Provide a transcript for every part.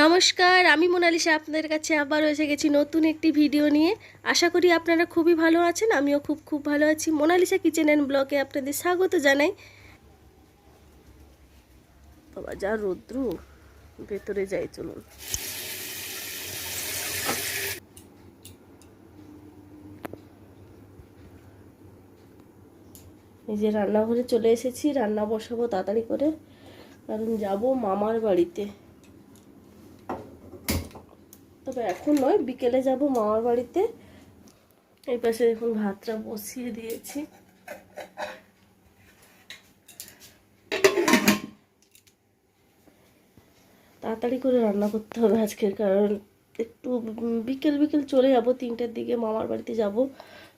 নমস্কার, আমি মোনালিসা, আপনাদের কাছে আবারও এসে গেছি নতুন একটি ভিডিও নিয়ে। আশা করি আপনারা খুবই ভালো আছেন, আমিও খুব খুব ভালো আছি। মোনালিসা কিচেন অ্যান্ড ব্লগে আপনাদের স্বাগত জানাই। বাবা, যা রৌদ্র। ভেতরে যাই, চলুন। এই যে রান্নাঘরে চলে এসেছি, রান্না বসাবো তাড়াতাড়ি করে। কারণ যাব মামার বাড়িতে। তবে এখন নয়, বিকেলে যাব মামার বাড়িতে। এই পাশে দেখুন ভাতটা বসিয়ে দিয়েছি। তাড়াতাড়ি করে রান্না করতে হবে আজকের, কারণ একটু বিকেল বিকেল চলে যাব, তিনটের দিকে মামার বাড়িতে যাব,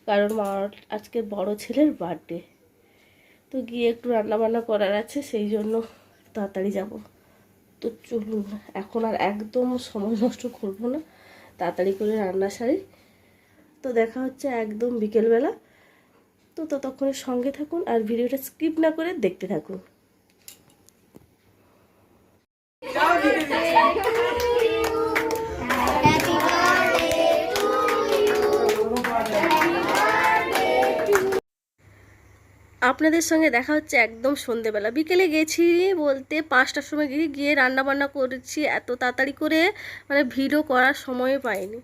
কারণ মামার আজকে বড় ছেলের বার্থডে তো গিয়ে একটু রান্না বান্না করার আছে, সেই জন্য তাড়াতাড়ি যাব। তো চলুন, এখন আর একদম সময় নষ্ট করব না। তাড়াতাড়ি করে রান্না সারি। তো দেখা হচ্ছে একদম বিকেলবেলা। তো ততক্ষণের সঙ্গে থাকুন আর ভিডিওটা স্কিপ না করে দেখতে থাকুন। আপনাদের সঙ্গে দেখা হচ্ছে একদম সন্ধেবেলা। বিকেলে গেছি বলতে পাঁচটার সময় গিয়ে গিয়ে রান্না বান্না করেছি, এত তাড়াতাড়ি করে মানে ভিডিও করার সময় পাইনি।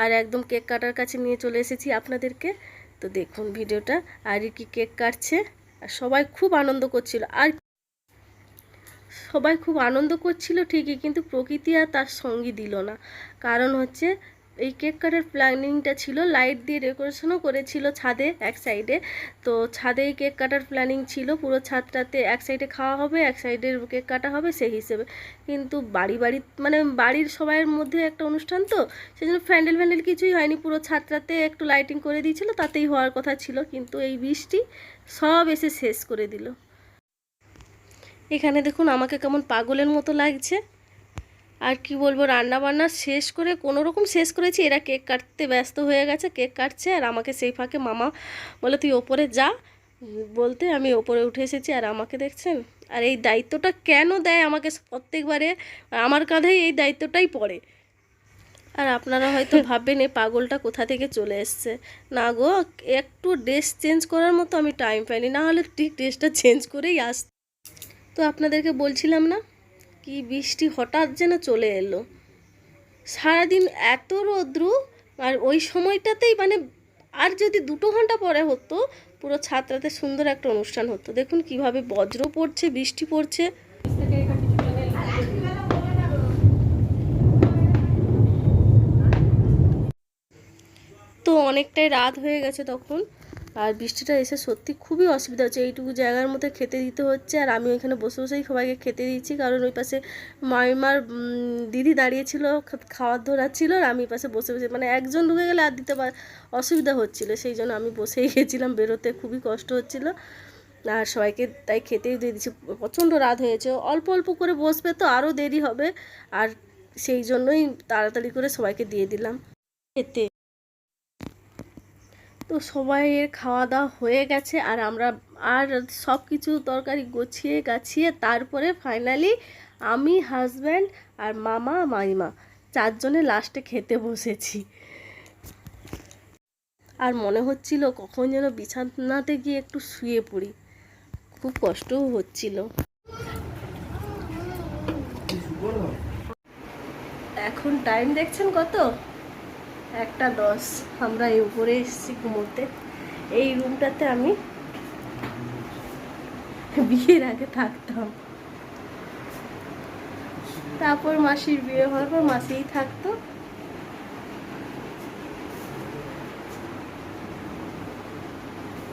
আর একদম কেক কাটার কাছে নিয়ে চলে এসেছি আপনাদেরকে। তো দেখুন ভিডিওটা, আর কি কেক কাটছে। আর সবাই খুব আনন্দ করছিল। আর সবাই খুব আনন্দ করছিল ঠিকই, কিন্তু প্রকৃতি আর তার সঙ্গী দিল না। কারণ হচ্ছে এই কেক কাটার প্ল্যানিংটা ছিল, লাইট দিয়ে ডেকোরেশনও করেছিল ছাদে এক সাইডে। তো ছাদে এই কেক কাটার প্ল্যানিং ছিল, পুরো ছাদটাতে এক সাইডে খাওয়া হবে, এক সাইডে কেক কাটা হবে সেই হিসেবে। কিন্তু বাড়ি বাড়ি মানে বাড়ির সবাইয়ের মধ্যে একটা অনুষ্ঠান তো সেই জন্য ফ্যান্ডেল ফ্যান্ডেল কিছুই হয়নি, পুরো ছাদটাতে একটু লাইটিং করে দিয়েছিল, তাতেই হওয়ার কথা ছিল। কিন্তু এই বৃষ্টি সব এসে শেষ করে দিল। এখানে দেখুন, আমাকে কেমন পাগলের মতো লাগছে। আর কি বলব রান্না বান্না শেষ করে কোনো রকম শেষ করেছি। এরা কেক কাটতে ব্যস্ত হয়ে গেছে কেক কাটছে আর আমাকে সেই ফাঁকে মামা বলে তুই ওপরে যা। বলতে আমি ওপরে উঠে এসেছি আর আমাকে দেখছেন? আর এই দায়িত্বটা কেন দেয় আমাকে প্রত্যেকবারে? আমার কাঁধেই এই দায়িত্বটাই পড়ে। আর আপনারা হয়তো ভাববেন এই পাগলটা কোথা থেকে চলে এসছে? না গো একটু ড্রেস চেঞ্জ করার মতো আমি টাইম পাইনি না হলে ঠিক ড্রেসটা চেঞ্জ করেই আস তো আপনাদেরকে বলছিলাম না কি বৃষ্টি হঠাৎ যেন চলে এলো। সারাদিন এত রৌদ্র, আর ওই সময়টাতেই মানে আর যদি দুটো ঘণ্টা পরে হতো, পুরো ছাত্রাতে সুন্দর একটা অনুষ্ঠান হতো। দেখুন কীভাবে বজ্র পড়ছে, বৃষ্টি পড়ছে। তো অনেকটাই রাত হয়ে গেছে তখন। আর বৃষ্টিটা এসে সত্যি খুবই অসুবিধা হচ্ছে। এইটুকু জায়গার মধ্যে খেতে দিতে হচ্ছে আর আমি ওইখানে বসে বসেই সবাইকে খেতে দিচ্ছি। কারণ ওই পাশে মাইমার দিদি দাঁড়িয়েছিল খাওয়ার ধরা ছিল আর আমি পাশে বসে বসে মানে একজন ঢুকে গেলে আর দিতে পার অসুবিধা হচ্ছিল। সেই জন্য আমি বসেই গেছিলাম বেরোতে। খুবই কষ্ট হচ্ছিল। আর সবাইকে তাই খেতেই দিয়ে দিচ্ছি। প্রচণ্ড রাত হয়েছে। অল্প অল্প করে বসবে তো আরও দেরি হবে। আর সেই জন্যই তাড়াতাড়ি করে সবাইকে দিয়ে দিলাম। খেতে। তো সবাইয়ের খাওয়া দাওয়া হয়ে গেছে আর আমরা আর সব কিছু তরকারি গুছিয়ে গাছিয়ে তারপরে ফাইনালি আমি হাজব্যান্ড আর মামা, মাইমা চারজনে লাস্টে খেতে বসেছি। আর মনে হচ্ছিল কখন যেন বিছানাতে গিয়ে একটু শুয়ে পড়ি। খুব কষ্টও হচ্ছিল। এখন টাইম দেখছেন কত? একটা দশ। আমরা এই উপরে এসেছি ঘুমোতে এই রুমটাতে আমি বিয়ের আগে থাকতাম। তারপর মাসির বিয়ে হওয়ার পর মাসিই থাকতো।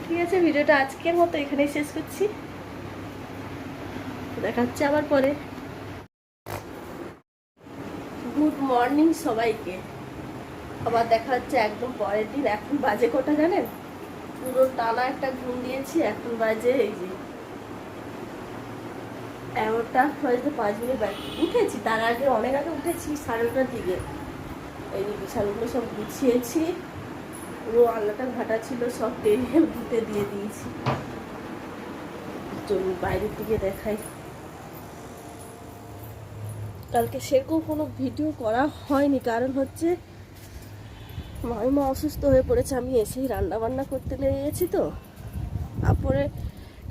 ঠিক আছে, ভিডিওটা আজকের মতো এখানেই শেষ করছি। দেখা হচ্ছে আবার পরে। গুড মর্নিং সবাইকে। আবার দেখা হচ্ছে একদম পরের দিন এখন বাজে কটা জানেন? পুরো টানা একটা ঘুম দিয়েছি, এখন বাজে এই যে এগারোটা হয়তো পাঁচ মিনিট বাকি। উঠেছি, তার আগে, অনেক আগে উঠেছি, সাড়ে নটার দিকে। এই বিশালগুলো সব গুছিয়েছি, পুরো আল্লাটা ঘাটা ছিল, সব টেবিল ঘুটে দিয়ে দিয়েছি। চলুন বাইরের দিকে দেখাই। কালকে সেরকম কোনো ভিডিও করা হয়নি, কারণ হচ্ছে মাইমা অসুস্থ হয়ে পড়েছে, আমি এসেই রান্না বান্না করতে লেগে গেছি তো। তারপরে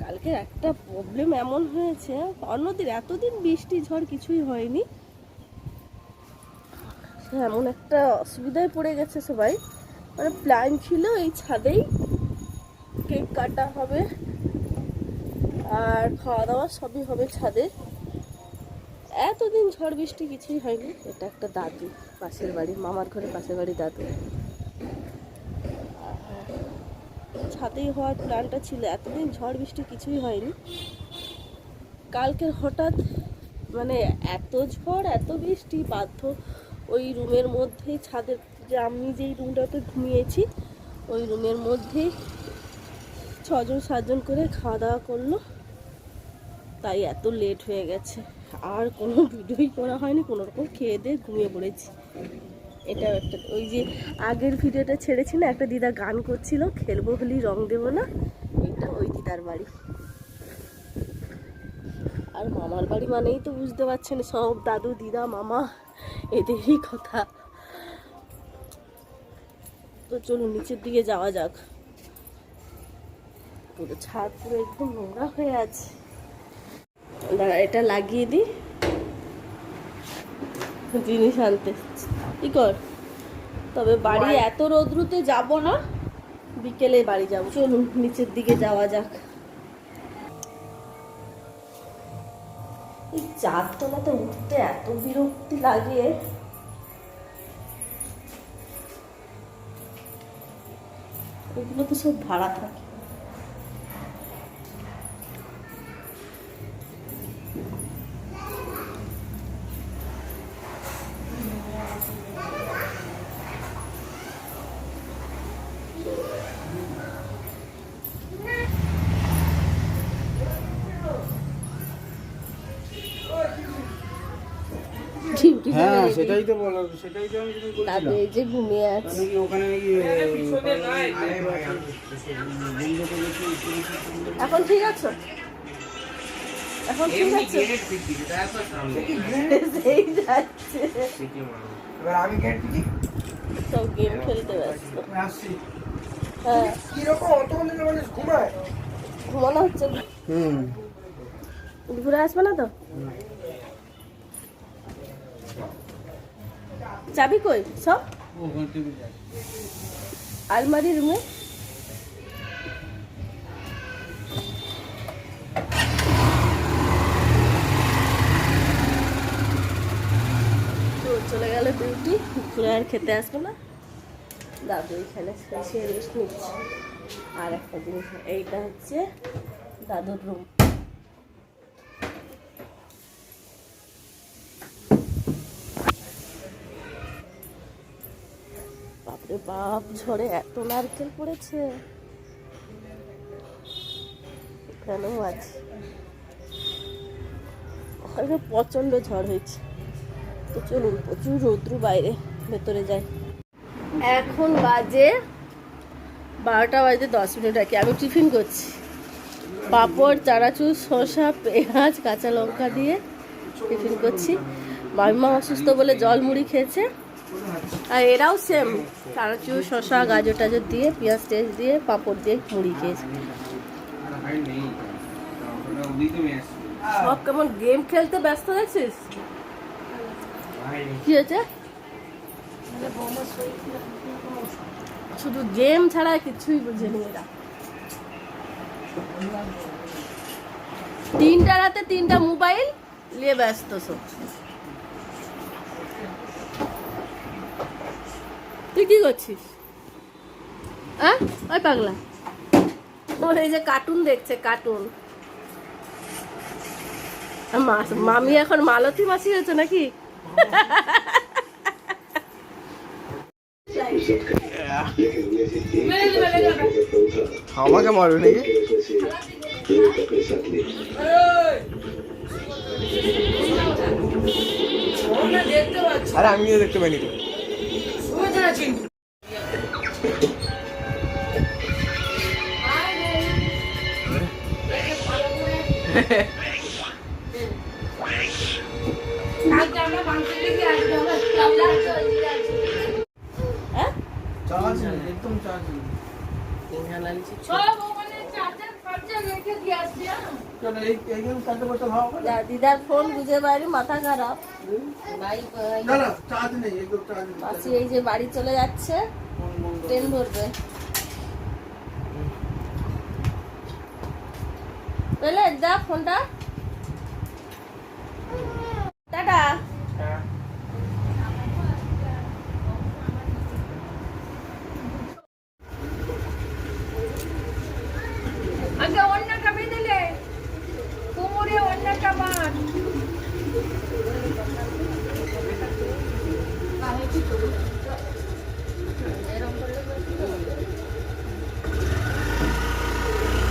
কালকে একটা প্রবলেম এমন হয়েছে, অন্যদিন এতদিন বৃষ্টি ঝড় কিছুই হয়নি। সে এমন একটা অসুবিধায় পড়ে গেছে সবাই। মানে প্ল্যান ছিল এই ছাদেই কেক কাটা হবে, আর খাওয়া দাওয়া সবই হবে ছাদে। এতদিন ঝড় বৃষ্টি কিছুই হয়নি, এটা একটা দাদু, পাশের বাড়ি, মামার ঘরে পাশের বাড়ি দাদু। ছাদেই হওয়ার প্ল্যানটা ছিল। এতদিন ঝড় বৃষ্টি কিছুই হয়নি। কালকের হঠাৎ মানে এত ঝড়, এত বৃষ্টি, বাধ্য ওই রুমের মধ্যেই ছাদের যে আমি যেই রুমটাতে ঘুমিয়েছি, ওই রুমের মধ্যেই ছজন, সাতজন করে খাওয়া দাওয়া করল। তাই এত লেট হয়ে গেছে। আর কোনো ভিডিওই করা হয়নি, কোনো রকম খেয়ে দিয়ে ঘুমিয়ে পড়েছি। এটাও একটা, ওই যে আগের ভিডিওটা ছেড়েছি না একটা দিদা গান করছিল, খেলব হলি রং দেবো না, এটা ওই দিদার বাড়ি। আর মামার বাড়ি মানেই তো বুঝতে পারছেন, সব দাদু, দিদা, মামা, এদেরই কথা। তো চলুন, নিচের দিকে যাওয়া যাক। পুরো ছাদ পুরো একদম নোংরা হয়ে আছে। দাঁড়া, এটা লাগিয়ে দিই। জিনিস আনতে। কি কর? তবে বাড়ি এত রোদ্রুতে যাব না বিকেলে বাড়ি যাব। চলুন নিচের দিকে যাওয়া যাক। এই চারতলাতে উঠতে এত বিরক্তি লাগে। ওগুলো তো সব ভাড়া থাকে। হ্যাঁ সেটাই তো বলো সেটাই তো আমি তুমি বলছিলাম। যে ঘুমিয়ে আছে। নাকি ওখানে নাকি এখন ঠিক আছে? এখন ঠিক আছে? সেই যাচ্ছে। এবার আমি গেট সব গেম খেলতে ব্যস্ত। আসছি। হ্যাঁ। কীরকম অত হলে মানুষ ঘুমায়? ঘুমানো হচ্ছে। হুম। ঘুরে আসবে না তো? চাবি কই? সব? আলমারি রুমে? তো চলে গেল ডিউটি ঘুরে আর খেতে আসবে না। দাদু এখানে রেস্ট নিচ্ছে। আর একটা জিনিস এইটা হচ্ছে দাদুর রুম বাপ, ঝড়ে এত নারকেল পড়েছে। ওখানে প্রচণ্ড ঝড় হয়েছে। তো চলুন, প্রচুর রৌদ্র বাইরে, ভেতরে যাই। এখন বাজে বারোটা বাজে দশ মিনিট আর কি। আমি টিফিন করছি। পাঁপড়, চানাচুর, শসা, পেঁয়াজ, কাঁচা লঙ্কা দিয়ে টিফিন করছি। মামিমা অসুস্থ বলে জল মুড়ি খেয়েছে। আর এরাও সেম চানাচুর শশা গাজর টাজর দিয়ে, পেঁয়াজ টেস্ট দিয়ে, পাঁপড় দিয়ে, মুড়ি খেয়েছে সব কেমন গেম খেলতে ব্যস্ত দেখছিস কি হয়েছে? শুধু গেম ছাড়া কিছুই বুঝেনি এরা। তিনটা রাতে তিনটা মোবাইল নিয়ে ব্যস্ত সব। তুই কি করছিস? হ্যাঁ ওই পাগলা। ওর এই যে কার্টুন দেখছে কার্টুন মা- মামি এখন মালতী মাসি হয়েছে নাকি? আমাকে মারবে নাকি? আরে আমিও দেখতে পাইনি তো। একদম চার্জ কেন এই এইখানে চারটে বছর হওয়া হবে? যা দিদার ফোন বুঝে বাইরে মাথা খারাপ। মাসি এই যে বাড়ি চলে যাচ্ছে ট্রেন ধরবে। পেলে যা ফোনটা। টাটা।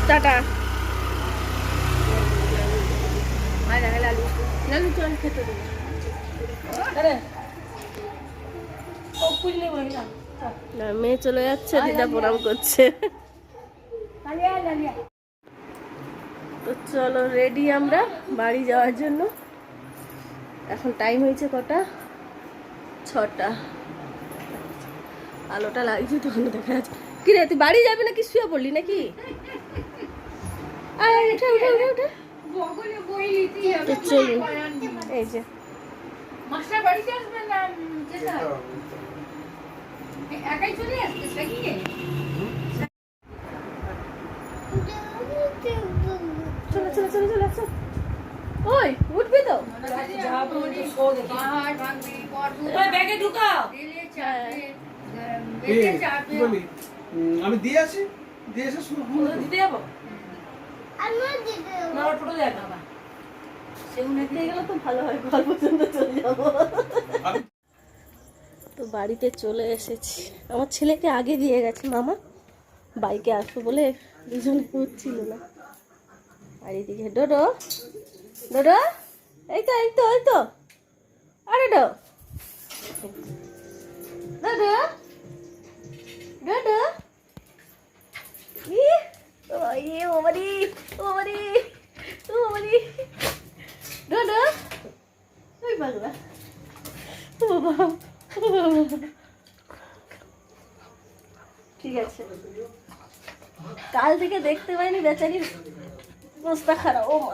টাটা। লালু চল খেতে দেবো না মেয়ে চলে যাচ্ছে দিদা প্রণাম করছে। তো চলো রেডি আমরা বাড়ি যাওয়ার জন্য। এখন টাইম হয়েছে কটা? ছটা। আলোটা লাগছে তখন দেখা যাচ্ছে। কি রে তুই বাড়ি যাবি নাকি শুয়ে পড়লি নাকি? উঠে উঠে উঠে উঠে। চলুন এই যে। চলো চলো চলো চলো চলো। ওই উঠবি তো। ব্যাগে ঢুকাও। আমি দিয়ে আসি? দিয়ে এসে দিতে হয় যাব। তো বাড়িতে চলে এসেছি। আমার ছেলেকে আগে দিয়ে গেছে মামা। বাইকে আসব বলে দুজনে হচ্ছিল না। আর এদিকে ডোডো। ডোডো এই তো এই তো এই তো। আরে ডো ডোডো ডোডো ই ও ইয়ে ওমারি ওমারি ওমারি। ডোডো ওই ঠিক আছে। কাল থেকে দেখতে পাইনি বেচারির অবস্থা খারাপ। ও মা।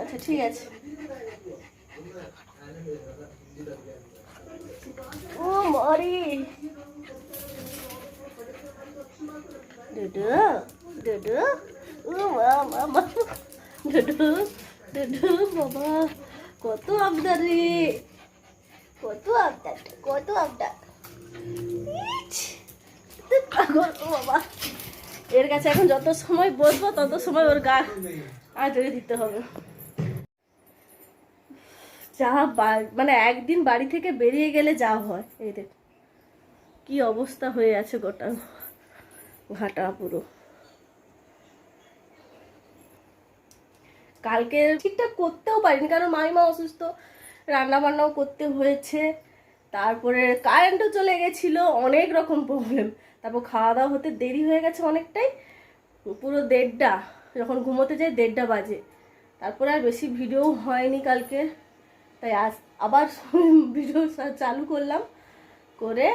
আচ্ছা ঠিক আছে। ও মরি। ডুডু ডুডু ও মা মা ডুডু ডুডু বাবা। কত আবদার রে। কত আবদার কত আবদার। পাগল বাবা। এর কাছে এখন যত সময় বসবো, তত সময় ওর গা আজরে দিতে হবে। যা মানে একদিন বাড়ি থেকে বেরিয়ে গেলে যা হয়, এই দেখ। কি অবস্থা হয়ে আছে গোটা ঘাটা পুরো। কালকে ঠিকঠাক করতেও পারিনি, কারণ মাইমা অসুস্থ রান্না বান্নাও করতে হয়েছে, তারপরে কারেন্টও চলে গেছিল, অনেক রকম প্রবলেম তারপর খাওয়া দাওয়া হতে দেরি হয়ে গেছে অনেকটাই, পুরো দেড়টা, যখন ঘুমোতে যাই দেড়টা বাজে। তারপরে আর বেশি ভিডিও হয়নি কালকে, তাই আজ আবার ভিডিও চালু করলাম, করে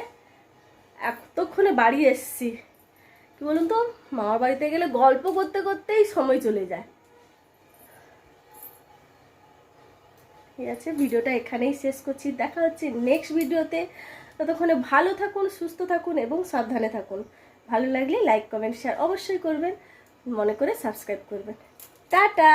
এতক্ষণে বাড়ি এসছি। কি বলুন তো, মামার বাড়িতে গেলে গল্প করতে করতেই সময় চলে যায়। ঠিক আছে ভিডিওটা এখানেই শেষ করছি, দেখা হচ্ছে নেক্সট ভিডিওতে ততক্ষণে ভালো থাকুন, সুস্থ থাকুন এবং সাবধানে থাকুন। ভালো লাগলে লাইক কমেন্ট শেয়ার অবশ্যই করবেন। মনে করে সাবস্ক্রাইব করবেন। টাটা!